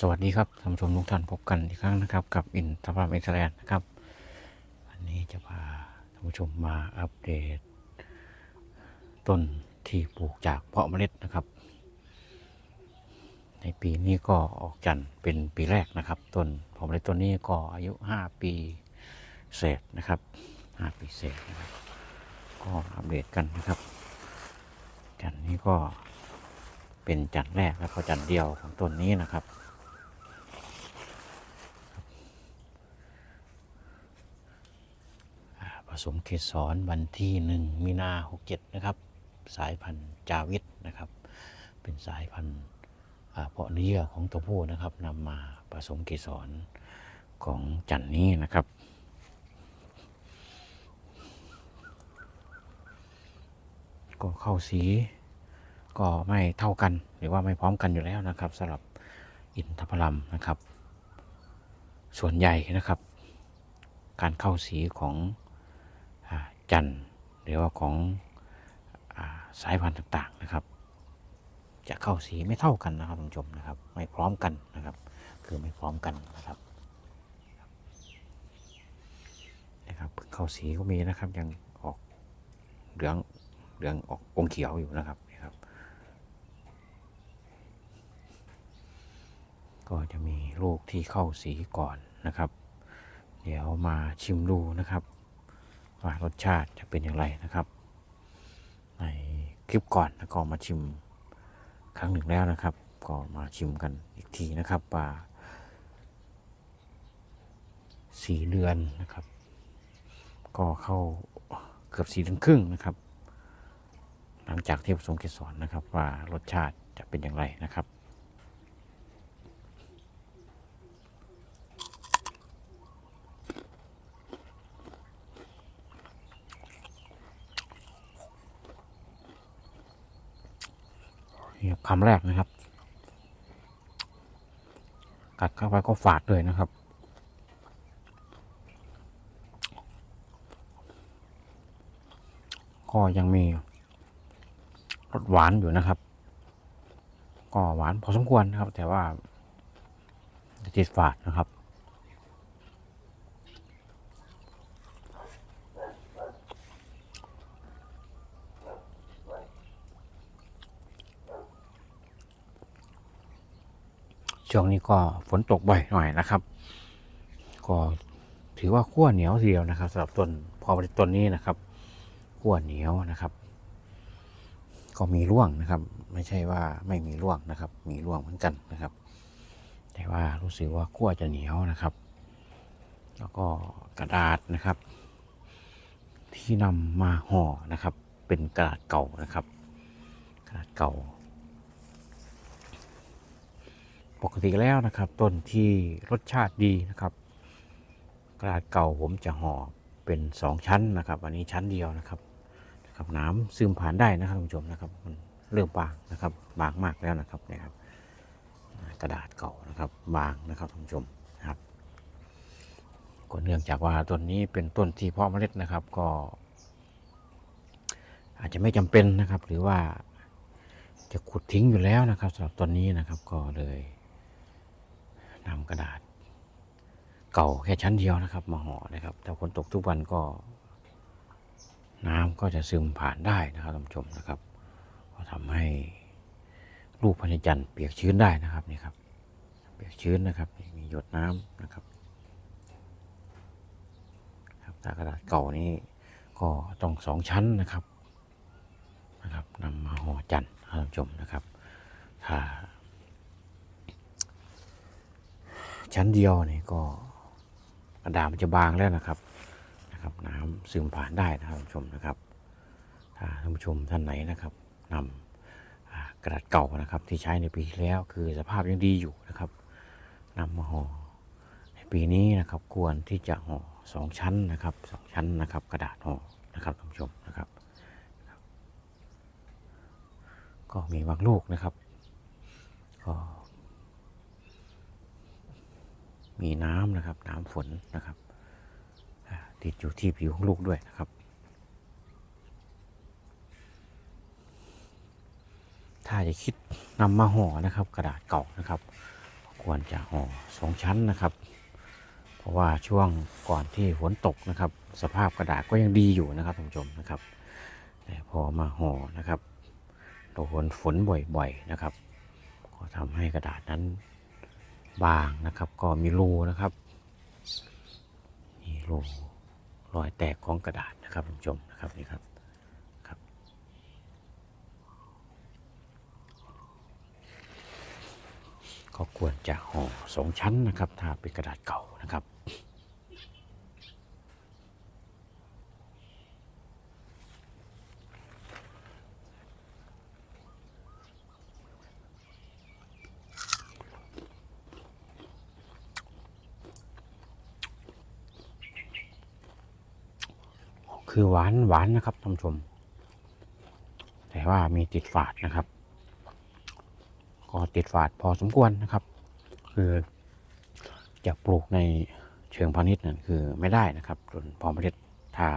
สวัสดีครับท่านผู้ชมทุกท่านพบกันอีกครั้งนะครับ กับอินทรามเอ็กซ์แลนด์นะครับ วันนี้จะพาท่านผู้ชมมาอัปเดต ต้นที่ปลูกจากเพาะเมล็ดนะครับ ในปีนี้ก็ออกจันทร์เป็นปีแรกนะครับ ต้นเพาะเมล็ดต้นนี้ก็อายุ 5 ปีเศษนะครับ 5 ปีเศษนะครับ ก็อัปเดตกันนะครับ จันทร์นี้ก็เป็นจันทร์แรกแล้วก็จันทร์เดียวของต้นนี้นะครับ อ่าผ สมเกสรวันที่หนึ่งมีนาหกเจ็ดนะครับ สายพันธุ์จาวิทนะครับ เป็นสายพันธุ์เพาะเนื้อของตัวผู้นะครับนำมาผสมเกสรของจันนี้นะครับก็เข้าสีก็ไม่เท่ากันหรือว่าไม่พร้อมกันอยู่แล้วนะครับสำหรับอินทผลัมนะครับ ส่วนใหญ่นะครับ การเข้าสีของ จันทร์หรือว่าของอาสายพันธุ์ต่างๆนะครับ จะเข้าสีไม่เท่ากันนะครับท่านผู้ชมนะครับ ไม่พร้อมกันนะครับ คือไม่พร้อมกันนะครับนะครับเข้าสีก็มีนะครับยังออกเหลืองเหลืองออกอมเขียวอยู่นะครับนี่ครับ ก็จะมีลูกที่เข้าสีก่อนนะครับ เดี๋ยวมาชิมดูนะครับ ว่ารสชาติจะเป็นอย่างไรนะครับ ในคลิปก่อนก็มาชิมครั้งหนึ่งแล้วนะครับ ก็มาชิมกันอีกทีนะครับว่าสี่เดือนนะครับ ก็เข้าเกือบสี่เดือนครึ่งนะครับ หลังจากที่ผสมเกสรนะครับว่ารสชาติจะเป็นอย่างไรนะครับ นี่ครับคำแรกนะครับ กัดเข้าไปก็ฝาดเลยนะครับ ก็ยังมีรสหวานอยู่นะครับ ก็หวานพอสมควรนะครับ แต่ว่าจะติดฝาดนะครับ ช่วงนี้ก็ฝนตกบ่อยหน่อยนะครับ ก็ถือว่าขั้วเหนียวเดียวนะครับสำหรับต้นพอต้นนี้นะครับขั้วเหนียวนะครับ ก็มีร่วงนะครับ ไม่ใช่ว่าไม่มีร่วงนะครับ มีร่วงเหมือนกันนะครับ แต่ว่ารู้สึกว่าขั้วจะเหนียวนะครับ แล้วก็กระดาษนะครับ ที่นำมาห่อนะครับ เป็นกระดาษเก่านะครับ กระดาษเก่า ปกติแล้วนะครับ ต้นที่รสชาติดีนะครับ กระดาษเก่าผมจะห่อเป็นสองชั้นนะครับ อันนี้ชั้นเดียวนะครับนะครับน้ำซึมผ่านได้นะครับคุณผู้ชมนะครับ มันเริ่มบางนะครับ บางมากแล้วนะครับนี่ยครับ กระดาษเก่านะครับ บางนะครับคุณผู้ชมนะครับก็เนื่องจากว่าต้นนี้เป็นต้นที่เพาะเมล็ดนะครับก็ อาจจะไม่จำเป็นนะครับ หรือว่าจะขุดทิ้งอยู่แล้วนะครับสำหรับต้นนี้นะครับก็เลย นำกระดาษ เก่าแค่ชั้นเดียวนะครับ มาห่อนะครับ ถ้าฝนตกทุกวันก็ น้ำก็จะซึมผ่านได้นะครับท่านผู้ชมนะครับ ก็ทำให้ลูกพญจันทร์เปียกชื้นได้นะครับนี่ครับ เปียกชื้นนะครับมีหยดน้ำนะครับครับถ้ากระดาษเก่านี้ก็ต้องสองชั้นนะครับนะครับนำมาห่อจันทร์ท่านผู้ชมนะครับถ้า ชั้นเดียวนี่ก็กระดาษมันจะบางแล้วนะครับนะครับ น้ำซึมผ่านได้นะครับท่านผู้ชมนะครับถ้าท่านผู้ชมท่านไหนนะครับนำอ่ากระดาษเก่านะครับ ที่ใช้ในปีที่แล้วคือสภาพยังดีอยู่นะครับนำมาห่อในปีนี้นะครับ ควรที่จะห่อสองชั้นนะครับสองชั้นนะครับ กระดาษห่อนะครับท่านผู้ชมนะครับก็มีบางลูกนะครับก็ มีน้ำนะครับ น้ำฝนนะครับติดอยู่ที่ผิวของลูกด้วยนะครับ ถ้าจะคิดนำมาห่อนะครับ กระดาษเก่านะครับ ควรจะห่อสองชั้นนะครับ เพราะว่าช่วงก่อนที่ฝนตกนะครับ สภาพกระดาษก็ยังดีอยู่นะครับท่านผู้ชมนะครับ แต่พอมาห่อนะครับโดนฝนบ่อยๆนะครับ ก็ทำให้กระดาษนั้น บางนะครับ ก็มีรูนะครับมีรูรอยแตกของกระดาษนะครับท่านผู้ชมนะครับนี่ครับครับ ก็ควรจะห่อสองชั้นนะครับ ถ้าเป็นกระดาษเก่านะครับ คือหวานหวานนะครับท่านผู้ชม แต่ว่ามีติดฝาดนะครับ ก็ติดฝาดพอสมควรนะครับ คือจะปลูกในเชิงพาณิชย์นั่นคือไม่ได้นะครับส่วนพอเมล็ดถ้า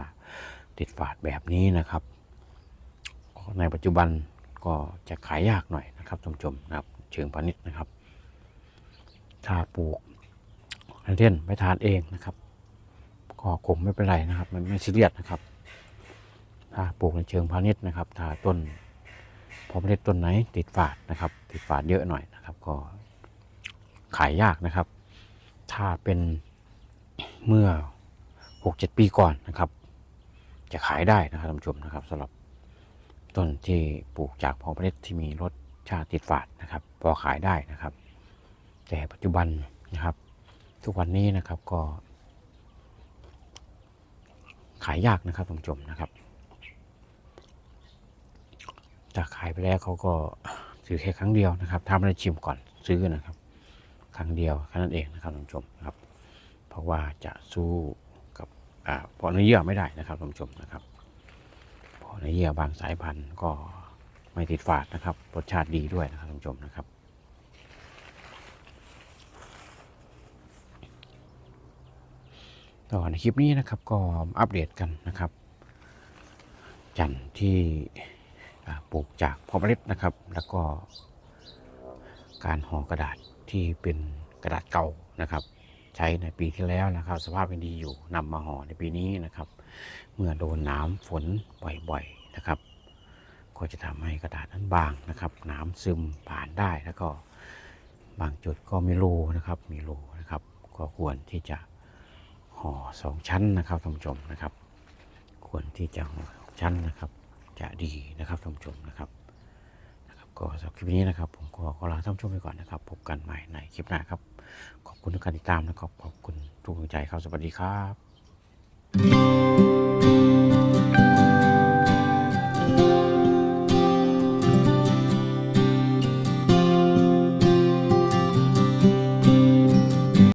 ติดฝาดแบบนี้นะครับ ในปัจจุบันก็จะขายยากหน่อยนะครับท่านผู้ชมนะครับ เชิงพาณิชย์นะครับ ถ้าปลูกเล่นไปทานเองนะครับ ก็คงไม่เป็นไรนะครับ มันไม่ซีเรียสนะครับ ถ้าปลูกในเชิงพาณิชย์นะครับ ถ้าต้นพอเมล็ดต้นไหน ติดฝาดนะครับ ติดฝาดเยอะหน่อยนะครับ ก็ขายยากนะครับ ถ้าเป็นเมื่อหกเจ็ดปีก่อนนะครับ จะขายได้นะครับท่านผู้ชมนะครับสำหรับต้นที่ปลูกจากพอเมล็ดที่มีรสชาติติดฝาดนะครับ พอขายได้นะครับ แต่ปัจจุบันนะครับ ทุกวันนี้นะครับก็ ขายยากนะครับท่านผู้ชมนะครับถ้าขายไปแล้วเขาก็ซื้อแค่ครั้งเดียวนะครับถ้าไม่ได้ชิมก่อนซื้อนะครับ ครั้งเดียวแค่นั้นเองนะครับท่านผู้ชมนะครับ เพราะว่าจะสู้กับอ่าเพาะเนื้อเยื่อไม่ได้นะครับท่านผู้ชมนะครับเพาะเนื้อเยื่อบางสายพันธุ์ก็ไม่ติดฝาดนะครับรสชาติดีด้วยนะครับท่านผู้ชมนะครับ ต่อในคลิปนี้นะครับก็อัปเดตกันนะครับ จันที่ปลูกจากพอเมล็ดนะครับ แล้วก็การห่อกระดาษที่เป็นกระดาษเก่านะครับ ใช้ในปีที่แล้วนะครับ สภาพยังดีอยู่นำมาห่อในปีนี้นะครับ เมื่อโดนน้ำฝนบ่อยๆนะครับ ก็จะทำให้กระดาษนั้นบางนะครับ น้ำซึมผ่านได้แล้วก็บางจุดก็มีรูนะครับ มีรูนะครับ ก็ควรที่จะ ห่อสองชั้นนะครับท่านผู้ชมนะครับ ควรที่จะห่อสองชั้นนะครับ จะดีนะครับท่านผู้ชมนะครับนะครับ ก็สำหรับคลิปนี้นะครับ ผมก็ขอลาท่านผู้ชมไปก่อนนะครับ พบกันใหม่ในคลิปหน้าครับ ขอบคุณทุกการติดตามนะครับขอบคุณทุกกำลังใจครับสวัสดีครับ